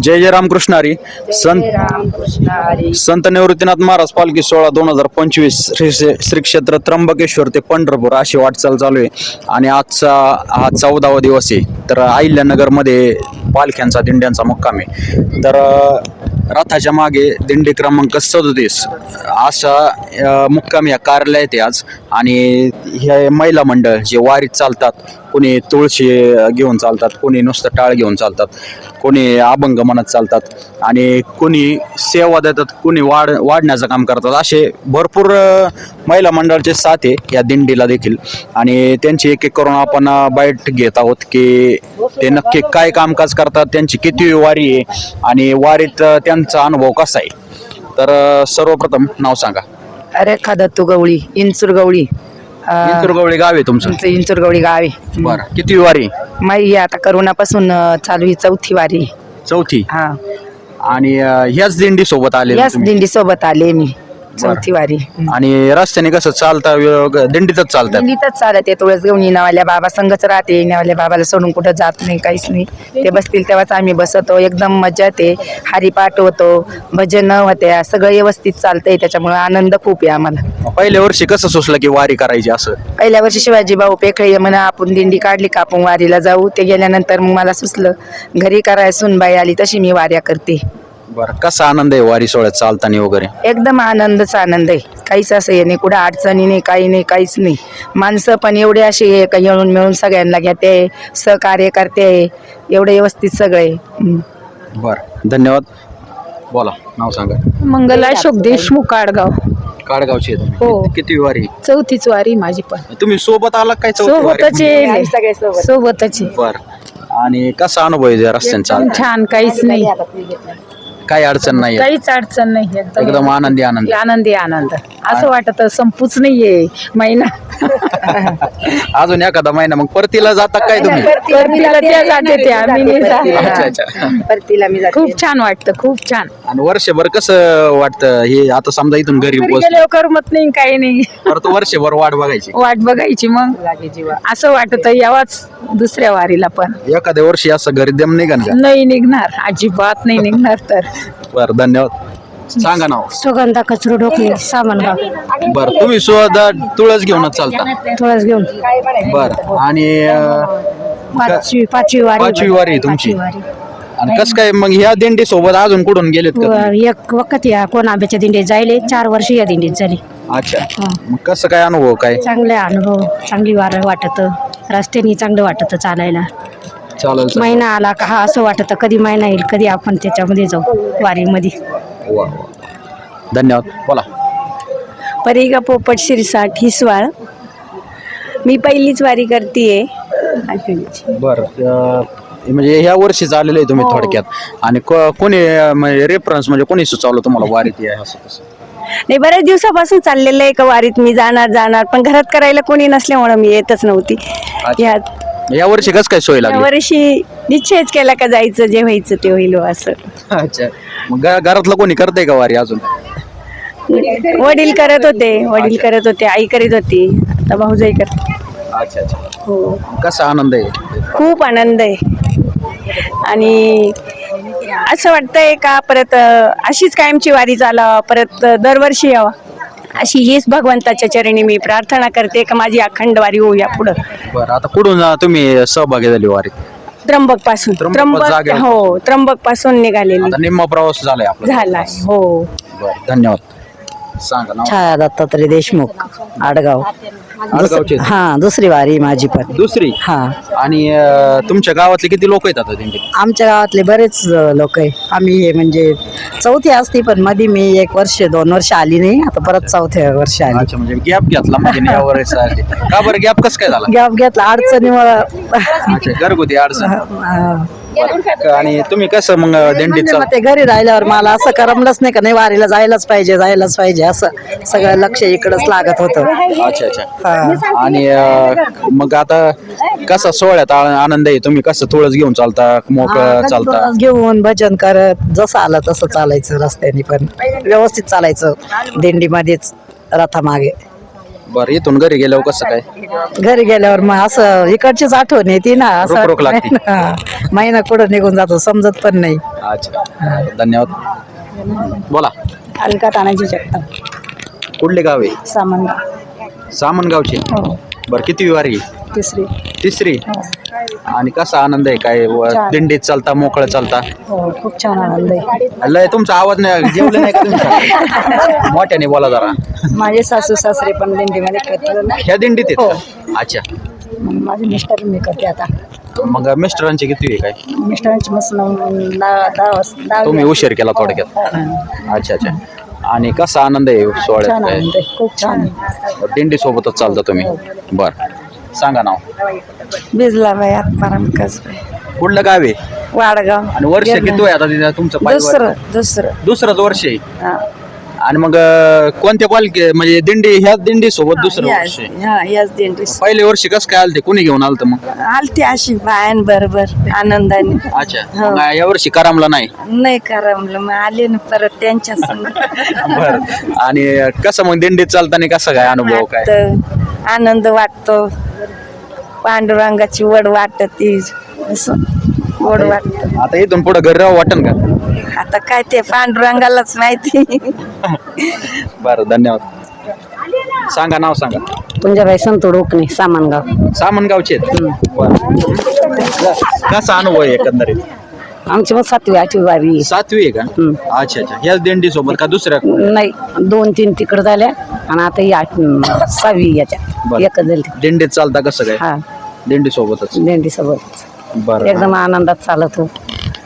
जय जय रामकृष्ण हरी संत संत निवृत्तीनाथ महाराज पालखी सोळा दोन हजार पंचवीस श्री श्री क्षेत्र त्र्यंबकेश्वर ते पंढरपूर अशी वाटचाल चालू आहे. आणि आजचा हा चौदावा दिवस आहे. तर अहिल्यानगरमध्ये पालख्यांचा दिंड्यांचा मुक्काम आहे. तर रथाच्या मागे दिंडी क्रमांक सदोतीस. असा मुक्काम या कार्यालयात आज. आणि हे महिला मंडळ जे वारीत चालतात कोणी तुळशी घेऊन चालतात कोणी नुसतं टाळ घेऊन चालतात कोणी अभंग म्हणत चालतात आणि कोणी सेवा देतात कोणी वाढ वाढण्याचं काम करतात. असे भरपूर महिला मंडळाचे साथ आहे या दिंडीला देखील. आणि त्यांची एक एक करून आपण बाईट घेत आहोत की ते नक्की काय कामकाज करतात त्यांची किती वारी आहे. आणि वारीत अ, त्यांचा अनुभव कसा आहे? तर सर्वप्रथम नाव सांगा. रेखा दत्तू गवळी इंचूर गवळी. अं, इंतुरगवळी गाव आहे तुमचं? आमचं इंचूर गवळी गाव आहे. बरं किती वारी? माई आता करोनापासून अं, चालू ही चौथी वारी चौथी? हा. आणि अ, ह्याच दिंडी सोबत आले याच दिंडी सोबत आले मी. चौथी वारी आणि रस्त्याने कसं चालता दिंडीतच चालतात? दिंडीतच चालत आहे तुळस घेऊन येणावाल्या बाबा संघच राहते येणावाल्या बाबाला सोडून कुठं जात नाही काहीच नाही. ते बसतील तेव्हाच आम्ही बसतो एकदम मजा येते हरिपाठ होतो भजन होत्या सगळं व्यवस्थित चालतंय त्याच्यामुळे आनंद खूप आहे आम्हाला. पहिल्या वर्षी कसं सुचलं की वारी करायची असं? पहिल्या वर्षी शिवाजी भाऊ पेखळे म्हणा आपण दिंडी काढली का आपण वारीला जाऊ ते गेल्यानंतर मग मला सुचलं घरी करायला सुनबाई आली तशी मी वाऱ्या करते. बरं कसा आनंद आहे वारी सोहळ्यात चालताना वगैरे? एकदम आनंदच आनंद आहे. काहीच असं हे नाही कुठं अडचणी नाही काही नाही काहीच नाही. माणसं पण एवढे असे येळून मिळून सगळ्यांना घेते सहकार्य करते एवढे व्यवस्थित सगळे हम्म. बरं धन्यवाद. बोला नाव सांगा. मंगला अशोक देशमुख आडगाव. काडगावची आहे हो. किती वारी? चौथीच वारी माझी पण. तुम्ही सोबत आला काय चौथी वारी? सोबतच येईल सगळे सोबत. सोबतच आहे. बरं. आणि कसा अनुभव आहे एकदम चालता छान काहीच नाही. काही अडचण नाही. काहीच अडचण नाही एकदम आनंदी आनंद. आनंदी आनंद. असं वाटत संपूच नाहीये. महिना अजून एखादा महिना मग परतीला जाता काय तुम्ही? परतीला त्या जाते त्या, मी नाही जात. अच्छा अच्छा. परतीला मी जाते. खूप छान वाटतं खूप छान. आणि वर्षभर कसं वाटतं हे? आता समजा इथून घरी घरी बस गेल्यावर करमत नाही काही नाही. परत वर्षभर वाट बघायची. वाट बघायची मग. लागे जीवा. असं वाटत यावाच दुसऱ्या वारीला पण. एखाद्या वर्षी असं घरी दम निघाल का? नाही निघणार अजिबात नाही निघणार तर. बरं धन्यवाद. सांगा नाव सुगंधा कचरू डोकले सामानगाव बरं तुम्ही सुद्धा तुळस घेऊनच चालता. तुळस घेऊन. बर आणि अं, पाचवी पाचवी वारी. पाचवी वारी आहे तुमची. पाचवी वारी. आणि कसं काय मग ह्या दिंडी सोबत अजून कुठून गेलेत का? एक वखत या कोण आंब्याच्या दिंडीत जायले चार वर्ष या दिंडीत झाली. अच्छा. मग कसं काय अनुभव काय? चांगले अनुभव चांगली वार वाटत. रस्त्याने चांगलं वाटत चालायला. चालेल चालेल. महिना आला का हा असं वाटत कधी महिना येईल कधी आपण त्याच्यामध्ये जाऊ वारीमध्ये. वा, वा. धन्यवाद. बोला. परीगा पोपट शिरसाट हिसवाळ मी पहिलीच वारी करतीये. बर म्हणजे ह्या वर्षीच आलेले आहे तुम्ही थोडक्यात. आणि को- कोणी म्हणजे रेफरन्स म्हणजे कोणी सुचवलं तुम्हाला वारीत या असं तसं? नाही बऱ्याच दिवसापासून चाललेलं आहे का वारीत? मी जाणार जाणार. पण घरात करायला कोणी नसल्यामुळं मी येतच नव्हती. यात या वर्षी कसं काय सोय या लागली वर्षी निश्चयच केला का जायचं जे व्हायचं ते होईल बुवा असं. अच्छा. मग घ- घरातलं कोणी करतंय का वारी अजून? वडील करत होते वडील करत होते आई करीत होती आता भाऊजाई करते. अच्छा अच्छा. हो. कसा आनंद आहे? खूप आनंद आहे. आणि असं वाटतंय का परत अं, अशीच कायमची वारी चालावा परत अं, दरवर्षी यावा. अशी हीच भगवंताच्या चरणी मी प्रार्थना करते का माझी अखंड वारी होऊया पुढं. बरं आता कुठून अं, तुम्ही सहभागी झाली वारीत? त्र्यंबकपासून त्र्यंबक त्र्यंबक जागेवर? हो त्र्यंबकपासून निघालेली. आता निम्मा प्रवास झालाय आपला. झालाय हो. बरं धन्यवाद. सांगा नाव छाया दत्तात्रय देशमुख आडगाव. आडगावचे आहेत. हा दुसरी वारी माझी पण. दुसरी? हा. आणि अं, तुमच्या गावातले किती लोक आहेत आता दिंडीत आमच्या गावातले बरेच लोक आहे. आम्ही हे म्हणजे चौथी असती पण मध्ये मी एक वर्ष दोन वर्ष आली नाही. आता परत चौथ्या वर्ष आली. अच्छा म्हणजे गॅप घेतला म्हणजे नाही यावर यासाठी. का बरं गॅप कसं काय झाला? गॅप घेतला अडचणीमुळं अच्छा घरगुती अडचण. हा. बरं. आणि तुम्ही कसं मग दिंडीत म्हणजे चाल मग ते घरी राहिल्यावर मला असं करमलंच नाही का? नाही वारीला जायलाच पाहिजे जायलाच पाहिजे असं सगळं लक्ष इकडंच लागत होतं. अच्छा अच्छा. हा. आणि अं, मग आता कसा सोहळ्यात आ- आनंद आहे? तुम्ही कसं तुळस घेऊन चालता मोकळं हा, चालता? घेऊन भजन करत जसं आलं तसं चालायचं रस्त्याने पण. व्यवस्थित चालायचं दिंडीमध्येच रथामागे. बरं इथून घरी गेल्यावर कसं काय? घरी गेल्यावर मग असं इकडचीच आठवण येते ना असं वाटतं लागते. हा. महिना कुठं निघून जातो समजत पण नाही. अच्छा. धन्यवाद. बोला. अलका तानाजी जगताप. कुठले गाव आहे? सामनगाव. सामनगावचे. हो. बरं किती वारी तिसरी. तिसरी. आणि कसा आनंद आहे? काय व दिंडीत चालता मोकळं चालता? हो खूप छान आनंद आहे. लय तुमचा आवाज नाही जेवले नाही का मोठ्याने बोला जरा. माझे सासू सासरे पण दिंडीमध्ये करतात ना. ह्या दिंडीत आहेत का? अच्छा. मग माझे मिस्टर मी करते आता. मग मिस्टरांची किती आहे काय? मिस्टरांची मस्त नऊ दहा दहा वाजता दहा तुम्ही उशीर केला थोडक्यात. अच्छा अच्छा. आणि कसा आनंद आहे छान सोहळ्यात? आनंद आहे खूप छान. दिंडी सोबतच चालता तुम्ही? बर. सांगा नाव. भिजला बाई आत्माराम कसं कुठलं गाव आहे? वाडगाव. आणि वर्ष किती आहे आता तिथं तुमचं? दुसरं दुसरं. दुसरंच वर्ष आहे. हा. आणि मग अं, कोणत्या पालखी म्हणजे दिंडी ह्या दिंडी सोबत दुसरं या- वर्ष आहे. हा याच दिंडी पहिले वर्षी कसं काय आलते? कुणी घेऊन आलत मग? आलती अशी बायन बरोबर आनंदाने. अच्छा. हो. मग या वर्षी करामला नाही? नाही करमलं मग आले ना परत त्यांच्या बर. आणि कसं मग दिंडीत चालताना कसा काय अनुभव काय? आनंद वाटतो. पांडुरंगाची वड वाटती. असं वड वाटत. आता इथून पुढे घर राहू वाटन का? आता काय ते पांडुरंगालाच माहिती. बरं धन्यवाद. सांगा नाव सांगा. पुंजाबाई संतोड ओकणे सामानगाव. सामनगावचे आहेत? बरं. कसा अनुभव आहे एकंदरीत? आमची मग सातवी आठवी वारी सातवी आहे का? अच्छा अच्छा. ह्याच दिंडी सोबत का दुसऱ्या? नाही दोन तीन तिकडं झाल्या आणि आता ही आठ सहावी याच्यात. बरं. एकच झाली. दिंडीत चालता कसं काय? हा. दिंडी सोबतच दिंडी सोबत बरं. एकदम आनंदात चालत हो.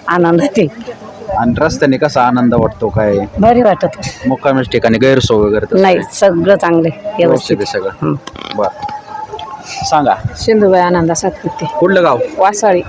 आनंदात आहे. आणि रस्त्याने कसा आनंद वाटतो काय? भारी वाटत हो. मुक्कामीच ठिकाणी गैरसोय वगैरे तसं नाही? सगळं चांगलं आहे, व्यवस्थित व्यवस्थित आहे. सगळं. हं. बर. सांगा. सिंधुबाई आनंदा सातपुते. कुठलं गाव? वासाळी.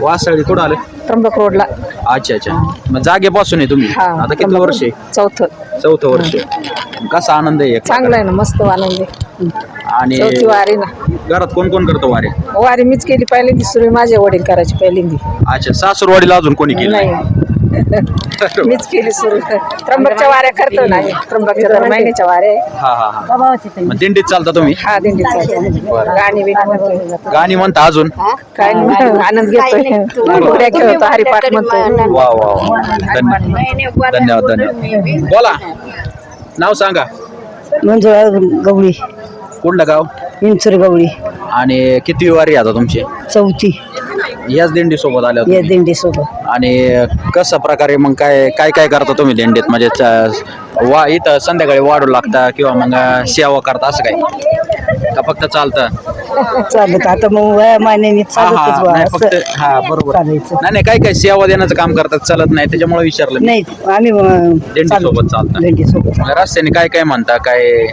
वासळी कुठं आलं? त्र्यंबक रोडला. अच्छा अच्छा. मग जागेपासून आहे तुम्ही. हा आता किती वर्ष? आहे चौथं. चौथं वर्ष. आहे. कसा आनंद आहे चांगलं आहे ना मस्त आनंद आहे. आणि चौथी वारी ना. घरात कोण कोण करतो वारे? वारी मीच केली पहिल्यांदी सुरू माझे वडील करायची पहिल्यांदी. अच्छा सासूरवाडीला अजून कोणी केलं नाही? मीच केली सुरू. त्र्यंबकच्या वाऱ्या करतो ना. त्र्यंबकच्या दर महिन्याच्या वाऱ्या आहे. हा हा हा. मग दिंडीत चालता तुम्ही? हा दिंडी गाणी बिणी. गाणी म्हणता अजून? काय नाही, आनंद घेतोय. घोड्या खेळतो हरिपाठ म्हणतोय. वा वा वा. धन्यवाद धन्यवाद. धन्यवाद बोला. नाव सांगा. मंजुळा गवळी. कुठलं गाव? इंचूर गवळी. आणि किती वारी आता तुमची? चौथी. याच दिंडी सोबत आल्या या तुम्ही? दिंडी सोबत आणि कशा प्रकारे मग काय काय काय करता तुम्ही दिंडीत? म्हणजे च- वा इथं संध्याकाळी वाढू लागता किंवा मग सेवा करता असं काय का फक्त चालतं? चालत. आता मग वयामानाने हा हा. चालतच नाही असं हा बरोबर. चालायचं. नाही नाही काय काय सेवा देण्याचं काम करतात चालत नाही त्याच्यामुळे विचारलं मी. नाही आम्ही अं, चालतो. सोबत चालता. मग रस्त्याने काय काय म्हणता? काय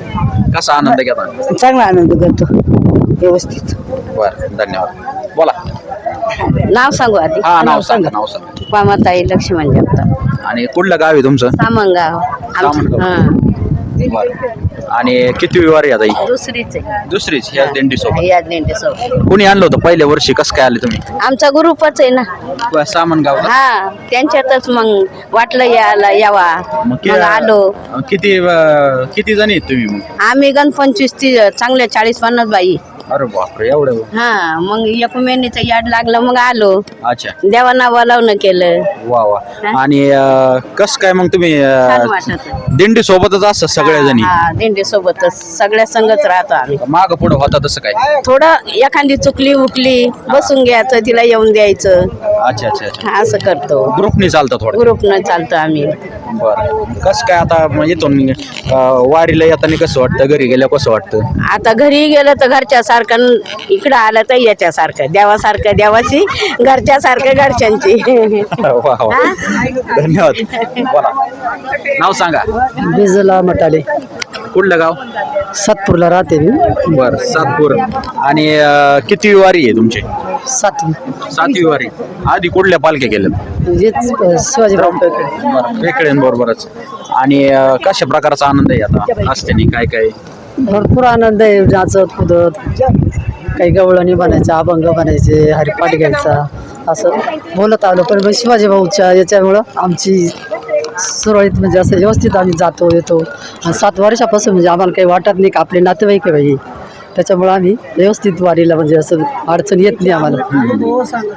कसा आनंद घेता? चांगला आनंद करतो. व्यवस्थित. बरं धन्यवाद. बोला. नाव सांगू आधी. हा नाव सांगा नाव सांगा. पामाताई लक्ष्मण जगताप. आणि कुठलं गाव आहे तुमचं? सामंगाव सामनगाव. हा. बरं. आणि किती वारी आता ही? दुसरीच आहे. दुसरीच ह्या दिंडी सोबत. या दिंडी सोबत. कुणी आणलं होतं पहिल्या वर्षी? कसं काय आले तुम्ही? आमचा ग्रुपच आहे ना. सामान गाव हा त्यांच्यातच मग वाटलं यायला यावा. मग आलो. किती अं, किती जणी आहेत तुम्ही मग? आम्ही गण पंचवीस ती चांगल्या चाळीस पन्नास बाई. अरे बापरे एवढं? हा मग एकमेनीचं याड लागलं मग आलो. अच्छा. देवाना बोलावणं केलं. वा वा. आणि कसं काय मग तुम्ही छान अं, वाटत. दिंडी सोबतच असतात सगळ्या जणी हा दिंडी सोबतच. सगळ्या संगच राहतो आम्ही. माग पुढे होता तसं काय? थोडं एखादी चुकली उकली बसून घ्यायचं तिला येऊन द्यायचं. अच्छा अच्छा अच्छा. हा, असं करतो. ग्रुपनी चालतं थोडं ग्रुपनं चालतो आम्ही. बरं. कसं काय आता मग इथून अं, वारीला येताना कसं वाटतं? घरी गेल्या कसं वाटतं? आता घरी गेलं तर घरच्या सारखं इकडं आलं तर याच्यासारखं. देवासारखं देवाची घरच्या सारखं घरच्यांची. वा वा धन्यवाद. बोला नाव सांगा. बिजला मटाले कुठलं गाव? सातपूरला राहते मी. बर सातपूर. आणि अं, किती वारी आहे तुमची? सातवी. सातवी वारी. आधी कुठल्या पालख्या केल्या हेच अं, शिवाजीराव पेकडे बरं वेकड्यांबरोबरच आणि अं, कशा प्रकारचा आनंद आहे आता? असते काय काय? भरपूर आनंद आहे. नाचत कुदत काही गवळणी बनायचं अभंग बनायचे हरिपाठ घ्यायचा असं बोलत आलो. पण मग शिवाजी भाऊच्या याच्यामुळं आमची सुरळीत म्हणजे असं व्यवस्थित आम्ही जातो येतो. आणि सात वर्षापासून म्हणजे आम्हाला काही वाटत नाही का आपले नातेवाईक आहे बाई. त्याच्यामुळे आम्ही व्यवस्थित वारीला म्हणजे असं अडचण येत नाही आम्हाला.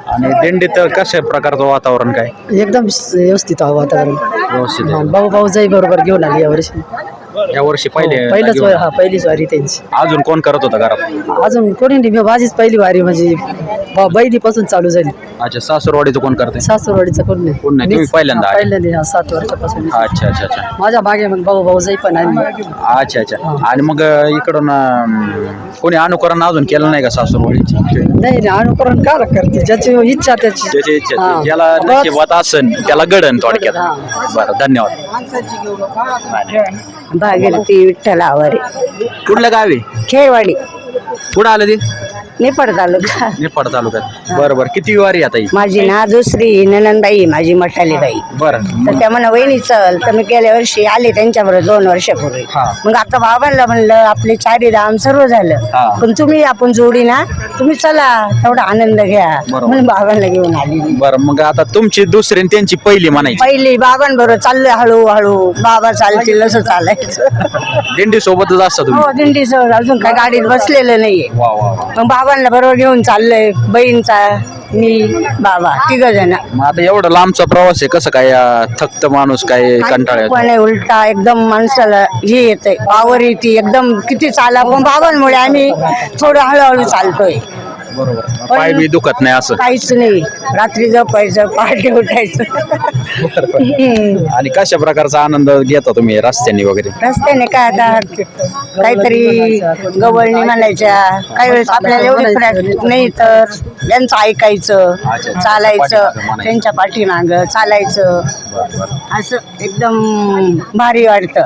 आणि दिंडीत कशा प्रकारचं वातावरण काय? एकदम व्यवस्थित आहे वातावरण. व्यवस्थित हा, भाऊ भाऊ जाई बरोबर घेऊन आली यावर्षी या वर्षी पहिले पहिलंच वारी हा पहिलीच वारी त्यांची. अजून कोण करत होता घरात? अजून कोणी नाही मी माझीच पहिली वारी म्हणजे ब- बहिणीपासून चालू झाली. अच्छा सासूरवाडीचं कोण करते सासूरवाडीचं कोण नाही. कोण नाही, तुम्ही मीच- पहिल्यांदा हा, आले. पहिल्यांदा हा, सात वर्षापासून. अच्छा अच्छा अच्छा. माझ्या मागे मग भाऊ भाऊ जाई पण आहे अच्छा अच्छा. आणि मग अं, इकडून अं, कोणी अनुकरण अजून केलं नाही का सासूरवाडीची? नाही नाही अनुकरण का करते? ज्याची इच्छा त्याची. ज्याची इच्छा हा. ज्याला बस. नशिबात असन त्याला घडण थोडक्यात. बरं धन्यवाद. भागीरथी विठ्ठल आवारे. कुठलं गावी खेळवाडी. कुठं आलं ते? निपड तालुका. निपाड तालुक्यात. बरं बरं. किती वारी आता ही? माझी ना दुसरी ननंदबाई माझी मठाली बाई बरं. तर त्या म्हणा वहिनी चल. तर मी गेल्या वर्षी आले त्यांच्याबरोबर दोन वर्षापूर्वी. हा. मग आता बाबांना म्हणलं आपले चारी धाम सर्व झालं. हा. पण तुम्ही आपण जोडी ना तुम्ही चला तेवढा आनंद घ्या. बरोबर. म्हणून बाबांना घेऊन आली मी. बरं मग आता तुमची दुसरी आणि त्यांची पहिली म्हणायची. पहिली बाबांबरोबर चाललोय हळूहळू. बाबा चालतील असं चालायचं. दिंडी सोबतच असता तुम्ही. हो दिंडी सर अजून काय गाडीत बसलेलं नाहीये. वा वा वा. मग बाबांना बरोबर घेऊन चाललंय बहीणचा मी बाबा तिघ जण मग आता एवढं लांबचा प्रवास आहे कसं काय अं, थकत माणूस काय कंटाळा येतो? पण आहे उलटा एकदम माणसाला हे येते पावर येते एकदम किती चाला पण बाबांमुळे आम्ही थोडं हळूहळू चालतोय. बरोबर. पाय बी दुखत नाही असं. काहीच नाही. रात्री झोपायचं पहाटे उठायचं. हम्म. आणि कशा प्रकारचा आनंद घेता तुम्ही रस्त्यानी वगैरे? रस्त्याने काय आता काहीतरी गवळणी म्हणायच्या काही वेळेस आपल्याला एवढी प्रॅक्टिस नाही तर यांचं ऐकायचं चालायचं त्यांच्या पाठीमाग चालायचं. असं एकदम भारी वाटतं.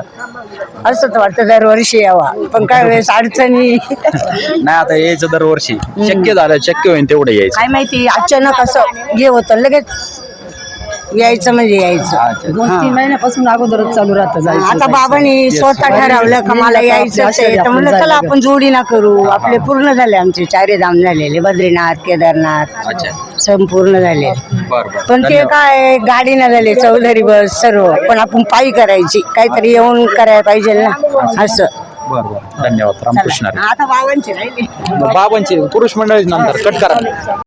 असंच वाटतं दरवर्षी यावा. पण काही वेळेस अडचणी. नाही आता यायचं दरवर्षी. शक्य झालं शक्य होईल तेवढं यायचं. काय माहिती अचानक असं हे होतं लगेच यायचं म्हणजे यायचं. अच्छा. दोन तीन महिन्यापासून अगोदरच चालू राहतं जायचं आता बाबांनी स्वतः ठरवलं का मला यायचं आहे. तर म्हणलं चला आपण जोडी ना करू आपले पूर्ण झाले आमचे चारे धाम झालेले बद्रीनाथ केदारनाथ अच्छा. संपूर्ण झाले. पण ते. काय गाडीनं झाले चौधरी बस सर्व. पण आपण पायी करायची. काहीतरी येऊन करायला पाहिजे ना असं. बरं बरं. धन्यवाद. रामकृष्ण हरी. आता बाबांची राहिली बाबांची पुरुष मंडळी नंतर कट करा.